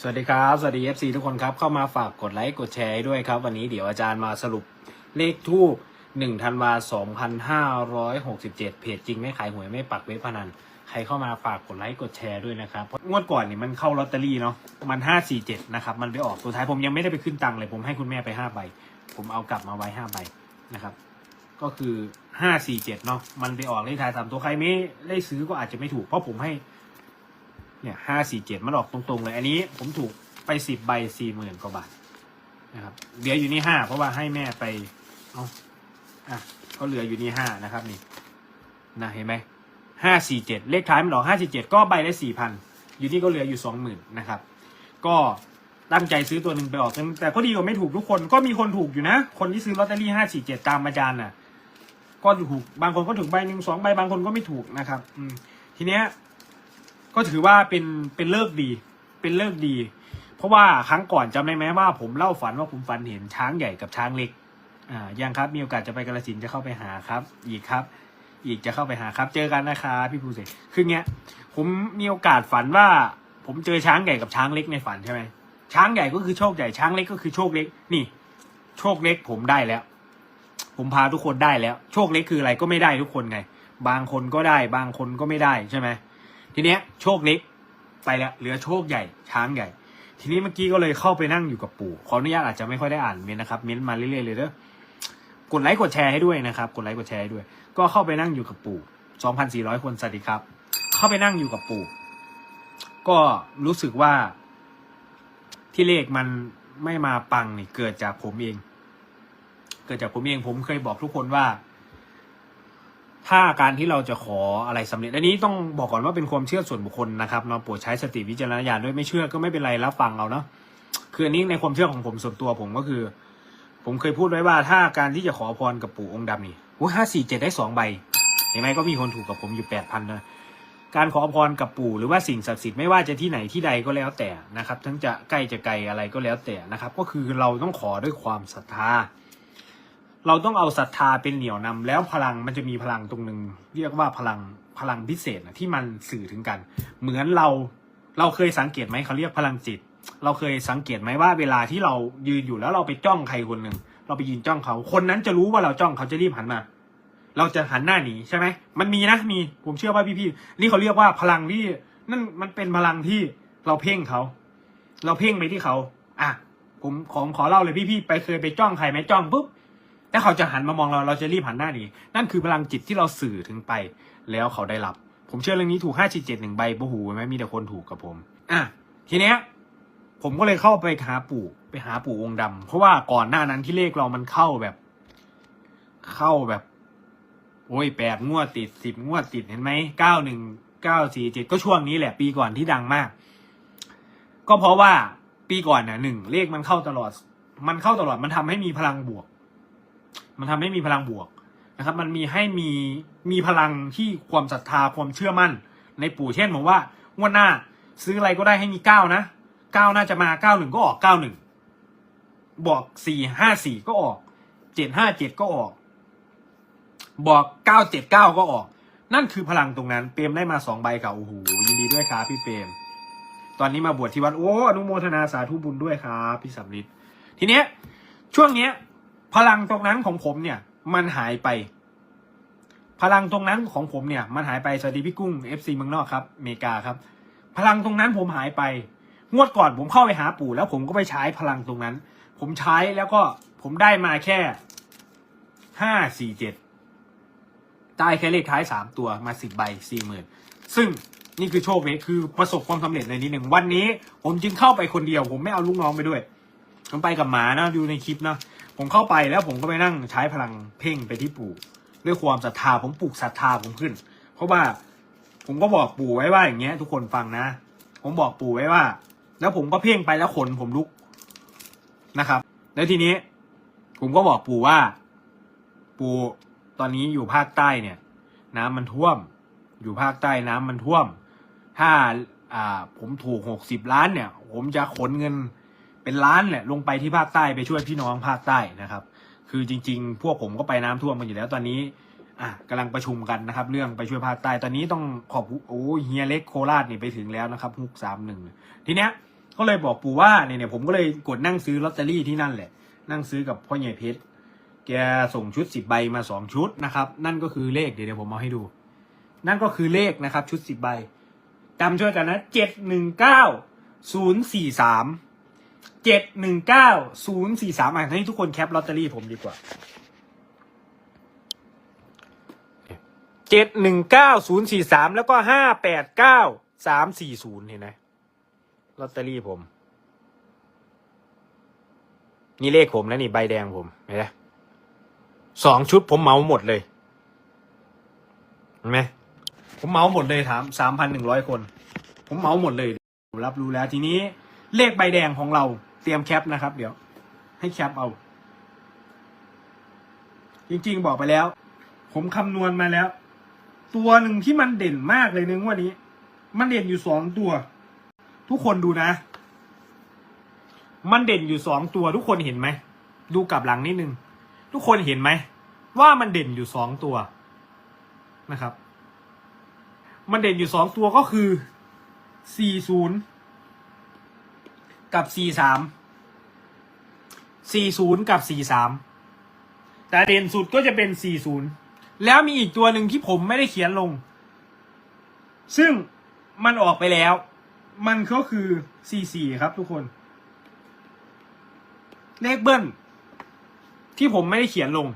สวัสดีครับ สวัสดี FC ทุกคนครับ เข้ามาฝากกดไลค์กดแชร์ด้วยครับ วันนี้เดี๋ยวอาจารย์มาสรุปเลขทูบ1ธันวา2567เพจจริงไม่ขายหวยไม่ปักเว็บพนัน ใครเข้ามาฝากกดไลค์กดแชร์ด้วยนะครับเพราะงวดก่อนนี่มันเข้าลอตเตอรี่เนาะมัน547นะครับ มันไปออกสุดท้ายผมยังไม่ได้ไปขึ้นตังค์เลย ผมให้คุณแม่ไป5ใบ ผมเอากลับมาไว้5ใบนะครับ ก็คือ547เนาะมันไปออกเลขท้ายสามตัวใครไม่ได้ซื้อก็อาจจะไม่ถูกเพราะผมให้ เนี่ยห้าสี่เจ็ดมันออกตรงๆเลย อันนี้ผมถูกไปสิบใบสี่หมื่นกว่าบาทนะครับเหลืออยู่นี่ห้าเพราะว่าให้แม่ไปเอาอะก็เหลืออยู่นี่ห้านะครับนี่นะเห็นไหมห้าสี่เจ็ดเลขท้ายมันออกห้าสี่เจ็ดก็ใบละสี่พันอยู่นี่ก็เหลืออยู่สองหมื่นนะครับ ก็ตั้งใจซื้อตัวหนึ่งไปออกแต่ก็ดีกว่าไม่ถูกทุกคนก็มีคนถูกอยู่นะ คนที่ซื้อลอตเตอรี่ห้าสี่เจ็ดตามอาจารย์น่ะ ก็ถูกบางคนก็ถูกใบหนึ่งสองใบบางคนก็ไม่ถูกนะครับ อืมทีเนี้ย ก็ถือว่าเป็นเป็นเลิกดี เป็นเลิกดี เพราะว่าครั้งก่อนจำได้ไหมว่า ผมเล่าฝันว่าผมฝันเห็นช้างใหญ่กับช้างเล็กอ่ายังครับมีโอกาสจะไปกาลสินจะเข้าไปหาครับ อีกครับ อีกจะเข้าไปหาครับ เจอกันนะครับพี่ภูเสกคือเงี้ย ผมมีโอกาสฝันว่า ผมเจอช้างใหญ่กับช้างเล็กในฝันใช่ไหมช้างใหญ่ก็คือโชคใหญ่ช้างเล็กก็คือโชคเล็ก นี่ โชคเล็กผมได้แล้ว ผมพาทุกคนได้แล้ว โชคเล็กคืออะไรก็ไม่ได้ทุกคนไง บางคนก็ได้ บางคนก็ไม่ได้ใช่ไหม ทีเนี้ยโชคเล็กไปแล้วเหลือโชคใหญ่ช้างใหญ่ ทีนี้เมื่อกี้ก็เลยเข้าไปนั่งอยู่กับปู่ขออนุญาตอาจจะไม่ค่อยได้อ่านเม้นนะครับ เม้นมาเรื่อยๆเลยเด้อกดไลค์กดแชร์ให้ด้วยนะครับกดไลค์กดแชร์ให้ด้วย ก็เข้าไปนั่งอยู่กับปู่2,400 คนสวัสดีครับ เข้าไปนั่งอยู่กับปู่ ก็รู้สึกว่า ที่เลขมันไม่มาปังนี่เกิดจากผมเอง เกิดจากผมเองผมเคยบอกทุกคนว่า ถ้าการที่เราจะขออะไรสำเร็จ อันนี้ต้องบอกก่อนว่าเป็นความเชื่อส่วนบุคคลนะครับเนาะโปรดใช้สติวิจารณญาณด้วยไม่เชื่อก็ไม่เป็นไรรับฟังเอาเนาะคืออันนี้ในความเชื่อของผมส่วนตัวผมก็คือ ผมเคยพูดไว้ว่าถ้าการที่จะขอพรกับปู่องค์ดำนี่โอ้ห้าสี่เจ็ดได้สองใบเห็นไหมก็มีคนถูกกับผมอยู่แปดพันนะการขอพรกับปู่หรือว่าสิ่งศักดิ์สิทธิ์ไม่ว่าจะที่ไหนที่ใดก็แล้วแต่นะครับ ทั้งจะใกล้จะไกลอะไรก็แล้วแต่นะครับ ก็คือเราต้องขอด้วยความศรัทธา เราต้องเอาศรัทธาเป็นเหนี่ยวนำแล้วพลังมันจะมีพลังตรงหนึ่งเรียกว่าพลังพลังพิเศษนะที่มันสื่อถึงกัน เหมือนเราเราเคยสังเกตไหมเขาเรียกพลังจิต เราเคยสังเกตไหมว่าเวลาที่เรายืนอยู่แล้วเราไปจ้องใครคนหนึ่งเราไปยืนจ้องเขา คนนั้นจะรู้ว่าเราจ้องเขาจะรีบหันมา เราจะหันหน้าหนีใช่ไหมมันมีนะมีผมเชื่อว่าพี่ๆนี่เขาเรียกว่าพลังที่นั่นมันเป็นพลังที่เราเพ่งเขา เราเพ่งไปที่เขา อะผมขอขอเล่าเลยพี่ๆไปเคยไปจ้องใครไหมจ้องปุ๊บ แล้วเขาจะหันมามองเราเราจะรีบหันหน้าหนีนั่นคือพลังจิตที่เราสื่อถึงไป แล้วเขาได้รับ ผมเชื่อเรื่องนี้ถูกห้า七เจ็ดหนึ่งใบโอ้โหไหมมีแต่คนถูกกับผม อะทีเนี้ยผมก็เลยเข้าไปหาปู่ไปหาปู่องค์ดำเพราะว่าก่อนหน้านั้นที่เลขเรามันเข้าแบบ เข้าแบบ โอ้ยแปดงวดติดสิบงวดติดเห็นไหมเก้าหนึ่งเก้าสี่เจ็ดก็ช่วงนี้แหละ ปีก่อนที่ดังมาก ก็เพราะว่าปีก่อนน่ะหนึ่งเลขมันเข้าตลอด มันเข้าตลอดมันทำให้มีพลังบวก มันทำให้มีพลังบวกนะครับ มันมีให้มีมีพลังที่ความศรัทธาความเชื่อมั่น ในปู่เช่นผมว่างวดหน้า ซื้ออะไรก็ได้ให้มีเก้านะเก้าน่าจะมาเก้าหนึ่งก็ออกเก้าหนึ่งบอกสี่ห้าสี่ก็ออกเจ็ดห้าเจ็ดก็ออก บอกเก้าเจ็ดเก้าก็ออก นั่นคือพลังตรงนั้น เปรมได้มาสองใบกับโอ้โหยินดีด้วยครับพี่เปรมตอนนี้มาบวชที่วัดโอ้อนุโมทนาสาธุบุญด้วยครับพี่สำลิดทีเนี้ยช่วงเนี้ย พลังตรงนั้นของผมเนี่ยมันหายไป พลังตรงนั้นของผมเนี่ยมันหายไปสวัสดีพี่กุ้ง FC เมืองนอกครับอเมริกาครับ พลังตรงนั้นผมหายไป งวดก่อนผมเข้าไปหาปู่ แล้วผมก็ไปใช้พลังตรงนั้น ผมใช้แล้วก็ผมได้มาแค่ห้าสี่เจ็ดได้แค่เลขท้ายสามตัวมาสิบใบสี่หมื่นซึ่งนี่คือโชคเลยคือประสบความสำเร็จในนี้หนึ่งวันนี้ ผมจึงเข้าไปคนเดียว ผมไม่เอาลูกน้องไปด้วยผมไปกับหมานะดูในคลิปนะ ผมเข้าไปแล้วผมก็ไปนั่งใช้พลังเพ่งไปที่ปู่ด้วยความศรัทธาผมปลูกศรัทธาผมขึ้น เพราะว่าผมก็บอกปู่ไว้ว่าอย่างเงี้ย ทุกคนฟังนะ ผมบอกปู่ไว้ว่า แล้วผมก็เพ่งไปแล้วขนผมลุกนะครับ แล้วทีนี้ ผมก็บอกปู่ว่า ปู่ตอนนี้อยู่ภาคใต้เนี่ย น้ำมันท่วม อยู่ภาคใต้น้ำมันท่วม ถ้าอ่าผมถูกหกสิบล้านเนี่ย ผมจะขนเงิน เป็นล้านแหละลงไปที่ภาคใต้ไปช่วยพี่น้องภาคใต้นะครับ คือจริง ๆ พวกผมก็ไปน้ำท่วมกันอยู่แล้วตอนนี้อะกำลังประชุมกันนะครับ เรื่องไปช่วยภาคใต้ตอนนี้ต้องขอบโอ้เฮียเล็กโคราชนี่ไปถึงแล้วนะครับฮุกสามหนึ่งทีเนี้ยก็เลยบอกปู่ว่าเนี่ยเนี่ยผมก็เลยกดนั่งซื้อลอตเตอรี่ที่นั่นแหละ นั่งซื้อกับพ่อใหญ่เพชรแกส่งชุดสิบใบมาสองชุดนะครับ นั่นก็คือเลขเดี๋ยวเดี๋ยวผมเอาให้ดู นั่นก็คือเลขนะครับ ชุดสิบใบจำช่วยกันนะเจ็ดหนึ่งเก้าศูนย์สี่สาม เจ็ดหนึ่งเก้าศูนย์สี่สามอะให้ทุกคนแคปลอตเตอรี่ผมดีกว่าเจ็ดหนึ่งเก้าศูนย์สี่สามแล้วก็ห้าแปดเก้าสามสี่ศูนย์เห็นไหมลอตเตอรี่ผม นี่เลขผมแล้วนี่ใบแดงผมเห็นไหมสองชุดผมเมาหมดเลยเห็นไหมผมเมาหมดเลยถามสามพันหนึ่งร้อยคน ผมเมาหมดเลยผมรับรู้แล้วทีนี้ เลขใบแดงของเราเตรียมแคปนะครับ เดี๋ยว ให้แคปเอา จริงๆบอกไปแล้ว ผมคำนวณมาแล้ว ตัวหนึ่งที่มันเด่นมากเลยนึงวันนี้ มันเด่นอยู่สองตัว ทุกคนดูนะ มันเด่นอยู่สองตัว ทุกคนเห็นไหมดูกลับหลังนิดนึง ทุกคนเห็นไหมว่ามันเด่นอยู่สองตัวนะครับ มันเด่นอยู่สองตัวก็คือสี่ศูนย์ กับสี่สามสี่ศูนย์กับสี่สามแต่เด่นสุดก็จะเป็นสี่ศูนย์แล้วมีอีกตัวหนึ่งที่ผมไม่ได้เขียนลง ซึ่งมันออกไปแล้ว มันก็คือสี่สี่ครับทุกคน เลขเบิ้ลที่ผมไม่ได้เขียนลง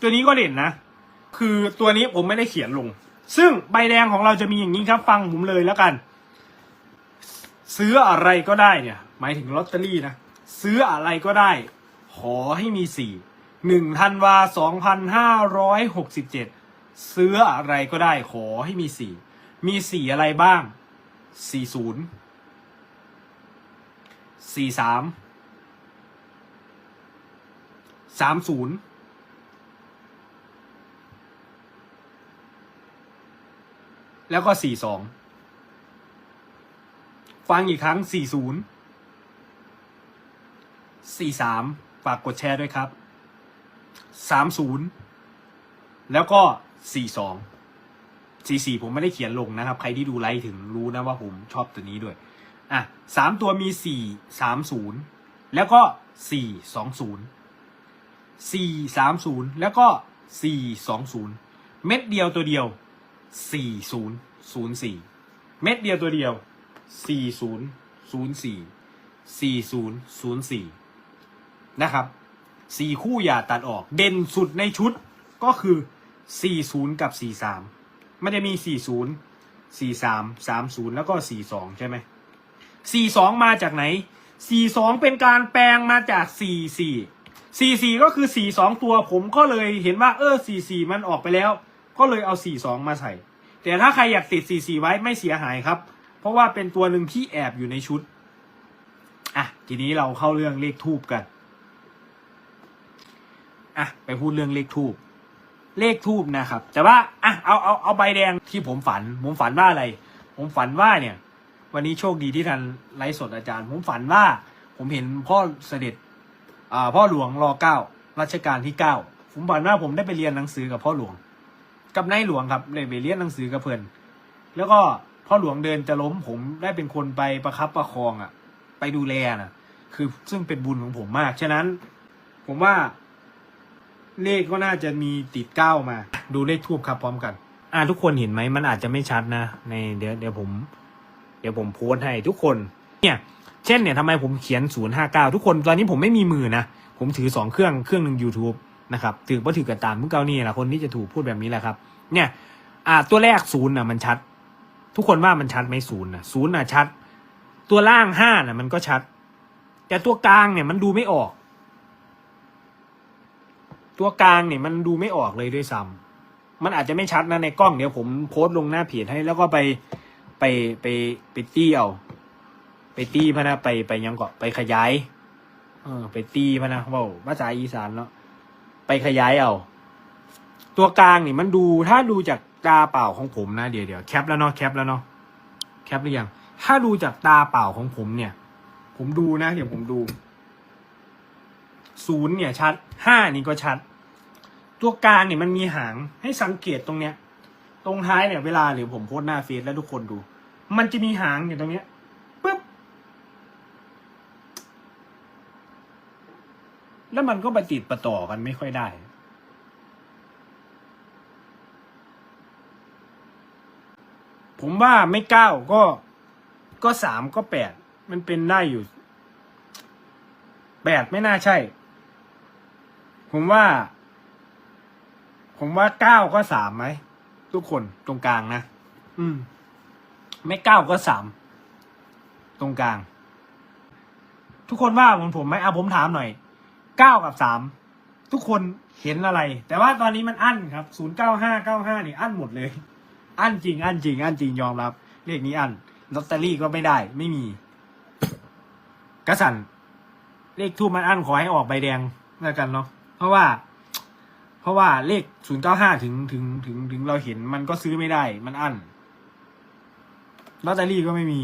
ตัวนี้ก็เด่นนะ คือตัวนี้ผมไม่ได้เขียนลง ซึ่งใบแดงของเราจะมีอย่างนี้ครับ ฟังผมเลยแล้วกัน ซื้ออะไรก็ได้เนี่ย หมายถึงลอตเตอรี่นะ ซื้ออะไรก็ได้ ขอให้มีสี่หนึ่งธันวาสองพันห้าร้อยหกสิบเจ็ดซื้ออะไรก็ได้ ขอให้มีสี่มีสี่อะไรบ้างสี่ศูนย์สี่สามสามศูนย์แล้วก็สี่สองฟังอีกครั้งสี่ศูนย์ สี่สามฝากกดแชร์ด้วยครับสามศูนย์แล้วก็สี่สองสี่สี่ผมไม่ได้เขียนลงนะครับ ใครที่ดูไลฟ์ถึงรู้นะว่าผมชอบตัวนี้ด้วย อะสามตัวมีสี่สามศูนย์แล้วก็สี่สองศูนย์สี่สามศูนย์แล้วก็สี่สองศูนย์เม็ดเดียวตัวเดียวสี่ศูนย์ศูนย์สี่เม็ดเดียวตัวเดียวสี่ศูนย์ศูนย์สี่สี่ศูนย์ศูนย์สี่ นะครับสี่คู่อย่าตัดออก เด่นสุดในชุดก็คือสี่ศูนย์กับสี่สามไม่ได้มีสี่ศูนย์สี่สามสามศูนย์แล้วก็สี่สองใช่ไหมสี่สองมาจากไหนสี่สองเป็นการแปลงมาจากสี่สี่สี่สี่ก็คือสี่สองตัวผมก็เลยเห็นว่าเออสี่สี่มันออกไปแล้ว ก็เลยเอาสี่สองมาใส่ แต่ถ้าใครอยากติดสี่สี่ไว้ไม่เสียหายครับ เพราะว่าเป็นตัวหนึ่งที่แอบอยู่ในชุด อะ ทีนี้เราเข้าเรื่องเลขทูบกัน อะไปพูดเรื่องเลขทูบเลขทูบนะครับ แต่ว่าอะเอาเอาเอาใบแดงที่ผมฝัน ผมฝันว่าอะไร ผมฝันว่าเนี่ย วันนี้โชคดีที่ทันไลฟ์สดอาจารย์ ผมฝันว่า ผมเห็นพ่อเสด็จอ่าพ่อหลวงรอเก้ารัชกาลที่เก้าผมฝันว่าผมได้ไปเรียนหนังสือกับพ่อหลวง กับนายหลวงครับเลยไปเรียนหนังสือกับเพื่อนแล้วก็พ่อหลวงเดินจะล้มผมได้เป็นคนไปประคับประคองอะ ไปดูแลนะคือซึ่งเป็นบุญของผมมาก ฉะนั้น ผมว่า เลขก็น่าจะมีติดเก้ามา ดูเลขทูบครับพร้อมกัน อ่าทุกคนเห็นไหมมันอาจจะไม่ชัดนะในเดี๋ยวเดี๋ยวผม เดี๋ยวผมโพสให้ทุกคน เนี่ย เช่นเนี่ยทำไมผมเขียน059ทุกคนตอนนี้ผมไม่มีมือนะ ผมถือสองเครื่องเครื่องหนึ่ง YouTube นะครับถือว่าถือกันตามเมื่อเก้านี่แหละคนที่จะถูกพูดแบบนี้แหละครับ เนี่ย อ่าตัวแรกศูนย์น่ะมันชัด ทุกคนว่ามันชัดไหมศูนย์น่ะศูนย์น่ะชัด ตัวล่างห้าน่ะมันก็ชัด แต่ตัวกลางเนี่ยมันดูไม่ออก ตัวกลางเนี่ยมันดูไม่ออกเลยด้วยซ้ำมันอาจจะไม่ชัดนะในกล้องเดี๋ยวผมโพสต์ลงหน้าเพจให้แล้วก็ไปไปไปไปตี้เอาไปตี้พะนะไปไปยังเกาะไปขยาย เออ ไปตี้พะนะว่าภาษาอีสานเนาะไปขยายเอา ตัวกลางนี่มันดูถ้าดูจากตาเปล่าของผมนะเดี๋ยวเดี๋ยวแคปแล้วเนาะแคปแล้วเนาะแคปหรือยังถ้าดูจากตาเปล่าของผมเนี่ย ผมดูนะเดี๋ยวผมดู ศูนย์เนี่ยชัดห้านี่ก็ชัด ตัวกลางเนี่ยมันมีหางให้สังเกตตรงเนี้ย ตรงท้ายเนี่ยเวลาหรือผมโพสหน้าเฟซแล้วทุกคนดู มันจะมีหางอยู่ตรงเนี้ยปึ๊บแล้วมันก็ไปติดประต่อกันไม่ค่อยได้ ผมว่าไม่เก้าก็ก็สามก็แปดมันเป็นได้อยู่แปดไม่น่าใช่ ผมว่า ผมว่าเก้าก็สามไหมทุกคนตรงกลางนะอืม ไม่เก้าก็สามตรงกลาง ทุกคนว่าเหมือนผมไหมเอาผมถามหน่อยเก้ากับสามทุกคนเห็นอะไร แต่ว่าตอนนี้มันอั้นครับศูนย์เก้าห้าเก้าห้านี่อั้นหมดเลย อั้นจริง อั้นจริง อั้นจริงยอมรับเลขนี้อั้นลอตเตอรี่ก็ไม่ได้ ไม่มีกระสันเลขทูบมันอั้นขอให้ออกใบแดงแล้วกันเนาะ เพราะว่า เพราะว่าเลขศูนย์เก้าห้าถึงถึงถึงถึงเราเห็นมันก็ซื้อไม่ได้ มันอั้นลอตเตอรี่ก็ไม่มี